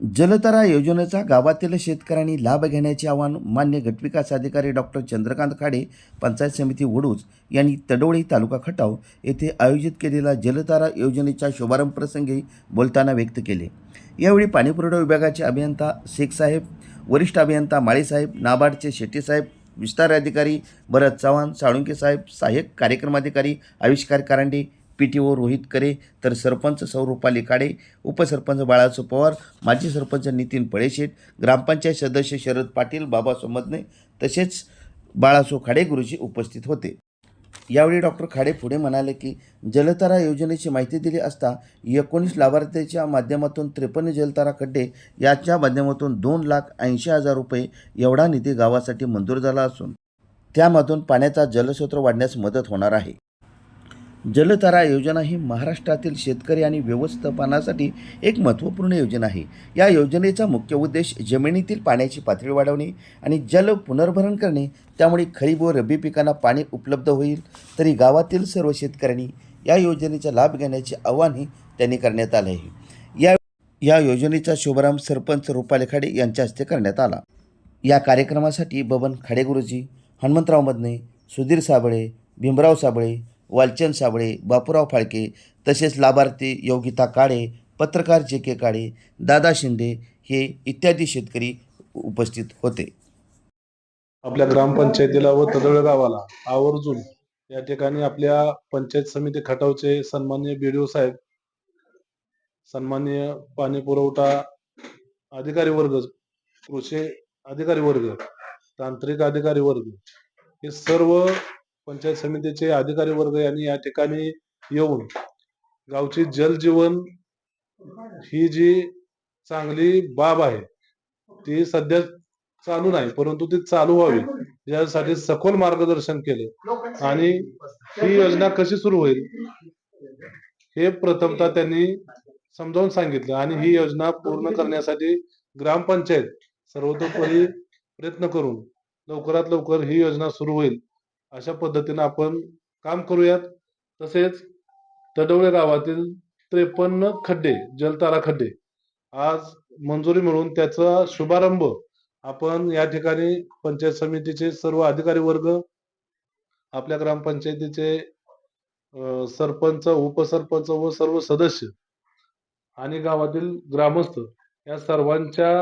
जलतरा योजनेचा गावातील शेतकऱ्यांनी लाभ घेण्याचे आवाहन मान्य गटविकास अधिकारी डॉक्टर चंद्रकांत खाडे पंचायत समिती वडूज यांनी तडोळी तालुका खटाव येथे आयोजित केलेल्या जलतारा योजनेच्या शुभारंभ प्रसंगी बोलताना व्यक्त केले. यावेळी पाणीपुरवठा विभागाचे अभियंता शेख साहेब वरिष्ठ अभियंता माळीसाहेब नाबार्डचे शेट्टीसाहेब विस्तार अधिकारी भरत चव्हाण साळुंके साहेब सहाय्यक कार्यक्रमाधिकारी Avishkar Karande P T O Rohit Kare तर सरपंच सौरूपाली काडे उपसरपंच बाळासो पवार माजी सरपंच नितीन पळेशेठ ग्रामपंचायत सदस्य शरद पाटील बाबा सोमदने तसेच बाळासो खाडे गुरुजी उपस्थित होते. यावेळी डॉक्टर खाडे पुढे म्हणाले की जलतारा योजनेची माहिती दिली असता एकोणीस लाभार्थ्याच्या माध्यमातून त्रेपन्न जलतारा खड्डे याच्या माध्यमातून दोन लाख ऐंशी हजार रुपये एवढा निधी गावासाठी मंजूर झाला असून त्यामधून पाण्याचा जलस्रोत वाढण्यास मदत होणार आहे. जलतारा योजना ही महाराष्ट्रातील शेतकरी आणि व्यवस्थापनासाठी एक महत्त्वपूर्ण योजना आहे. या योजनेचा मुख्य उद्देश जमिनीतील पाण्याची पातळी वाढवणे आणि जल पुनर्भरण करणे. त्यामुळे खरीप व रब्बी पिकांना पाणी उपलब्ध होईल. तरी गावातील सर्व शेतकऱ्यांनी या योजनेचा लाभ घेण्याचे आवाहनही त्यांनी करण्यात आले आहे. या या योजनेचा शुभारंभ सरपंच रुपाली खाडे यांच्या हस्ते करण्यात आला. या कार्यक्रमासाठी बबन खाडेगुरुजी हनुमंतराव मदने सुधीर साबळे भीमराव साबळे वालचंद साबळे बापूराव फाळके तसेच लाभार्थी योगिता काळे पत्रकार जे के काळे दादा शिंदे हे इत्यादी शेतकरी उपस्थित होते. आपल्या ग्रामपंचायतीला व तदळ गावाला आवर्जून या ठिकाणी आपल्या पंचायत समिती खटावचे सन्मान्य बीडीओ साहेब सन्मान्य पाणी पुरवठा अधिकारी वर्ग कृषी अधिकारी वर्ग तांत्रिक अधिकारी वर्ग हे सर्व पंचायत समितीचे अधिकारी वर्ग यांनी या ठिकाणी येऊन गावची जलजीवन ही जी चांगली बाब आहे ती सध्या चालू नाही परंतु ती चालू व्हावी यासाठी सखोल मार्गदर्शन केले. आणि ही योजना कशी सुरू होईल हे प्रथमतः त्यांनी समजावून सांगितलं आणि ही योजना पूर्ण करण्यासाठी ग्रामपंचायत सर्वतोपरी प्रयत्न करून लवकरात लवकर ही योजना सुरू होईल. अशा पद्धतीने आपण काम करूयात. तसेच तडवळे गावातील त्रेपन्न खड्डे जलतारा खड्डे आज मंजुरी मिळून त्याचा शुभारंभ आपण या ठिकाणी पंचायत समितीचे सर्व अधिकारी वर्ग आपल्या ग्रामपंचायतीचे सरपंच उपसरपंच व सर्व सदस्य आणि गावातील ग्रामस्थ या सर्वांच्या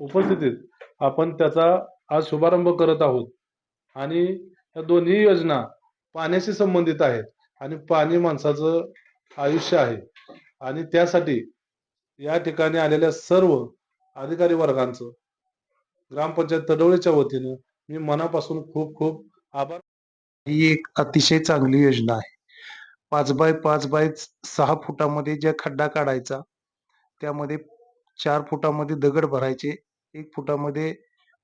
उपस्थितीत आपण त्याचा आज शुभारंभ करत आहोत. आणि या दोन्ही योजना पाण्याशी संबंधित आहेत आणि पाणी माणसाचं आयुष्य आहे. आणि त्यासाठी या ठिकाणी आलेल्या सर्व अधिकारी वर्गांचं ग्रामपंचायत तडवळीच्या वतीनं मी मनापासून खूप खूप आभार. ही एक अतिशय चांगली योजना आहे. पाच बाय पाच बाय सहा फुटामध्ये ज्या खड्डा काढायचा त्यामध्ये चार फुटामध्ये दगड भरायचे एक फुटामध्ये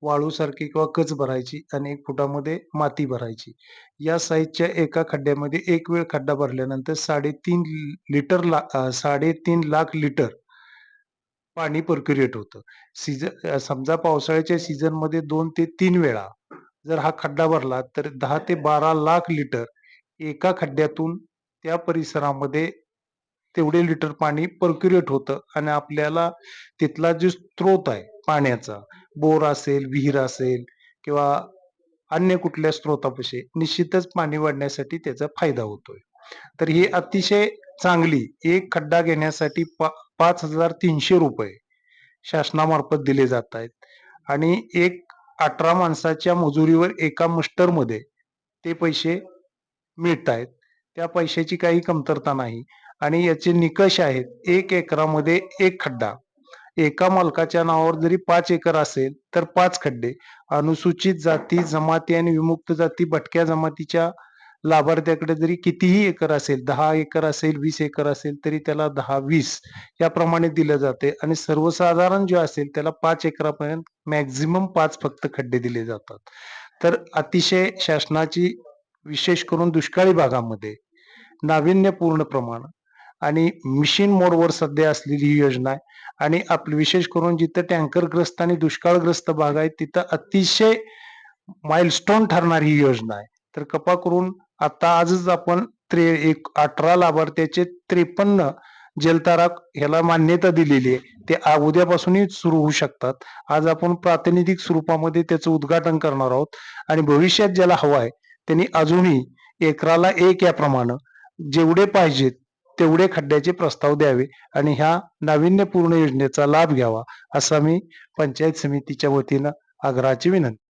वाळूसारखी किंवा कच भरायची आणि एक फुटामध्ये माती भरायची. या साईजच्या एका खड्ड्यामध्ये एक वेळ खड्डा भरल्यानंतर साडेतीन लिटर ला साडेतीन लाख लिटर पाणी परक्युरेट होतं. सीझन समजा पावसाळ्याच्या सीझनमध्ये दोन ते तीन वेळा जर हा खड्डा भरला तर दहा ते बारा लाख लिटर एका खड्ड्यातून त्या परिसरामध्ये तेवढे लिटर पाणी पर्क्युरेट होतं आणि आपल्याला तिथला जो स्रोत आहे पाण्याचा बोर असेल विहीर असेल किंवा अन्य कुठल्या स्रोतापाशी निश्चितच पाणी वाढण्यासाठी त्याचा फायदा होतोय. तर ही अतिशय चांगली एक खड्डा घेण्यासाठी पा- पाच हजार तीनशे रुपये शासनामार्फत दिले जात आहेत. आणि एक अठरा माणसाच्या मजुरीवर एका मस्टरमध्ये ते पैसे मिळत आहेत. त्या पैशाची काही कमतरता नाही. आणि याचे निकष आहेत एक एकरामध्ये एक खड्डा. एका मालकाच्या नावावर जरी पाच एकर असेल तर पाच खड्डे. अनुसूचित जाती जमाती आणि विमुक्त जाती भटक्या जमातीच्या लाभार्थ्याकडे जरी कितीही एकर असेल दहा एकर असेल वीस एकर असेल तरी त्याला दहा वीस याप्रमाणे दिलं जाते. आणि सर्वसाधारण जे असेल त्याला पाच एकरापर्यंत मॅक्झिमम पाच फक्त खड्डे दिले जातात. तर अतिशय शासनाची विशेष करून दुष्काळी भागामध्ये नाविन्यपूर्ण प्रमाण आणि मिशन मोडवर सध्या असलेली ही योजना आहे. आणि आपली विशेष करून जिथं टँकरग्रस्त आणि दुष्काळग्रस्त भाग आहे तिथं अतिशय माइलस्टोन ठरणारी ही योजना आहे. तर कृपा करून आता आजच आपण त्रे एक अठरा लाभार्थ्याचे त्रेपन्न जलतारा ह्याला मान्यता दिलेली आहे. ते उद्यापासूनही सुरू होऊ शकतात. आज आपण प्रातिनिधिक स्वरूपामध्ये त्याचं उद्घाटन करणार आहोत. आणि भविष्यात ज्याला हवा आहे त्यांनी अजूनही एकराला एक याप्रमाणे जेवढे पाहिजेत तेवढे खड्ड्याचे प्रस्ताव द्यावे आणि ह्या नाविन्यपूर्ण योजनेचा लाभ घ्यावा असा मी पंचायत समितीच्या वतीनं आग्रहाची विनंती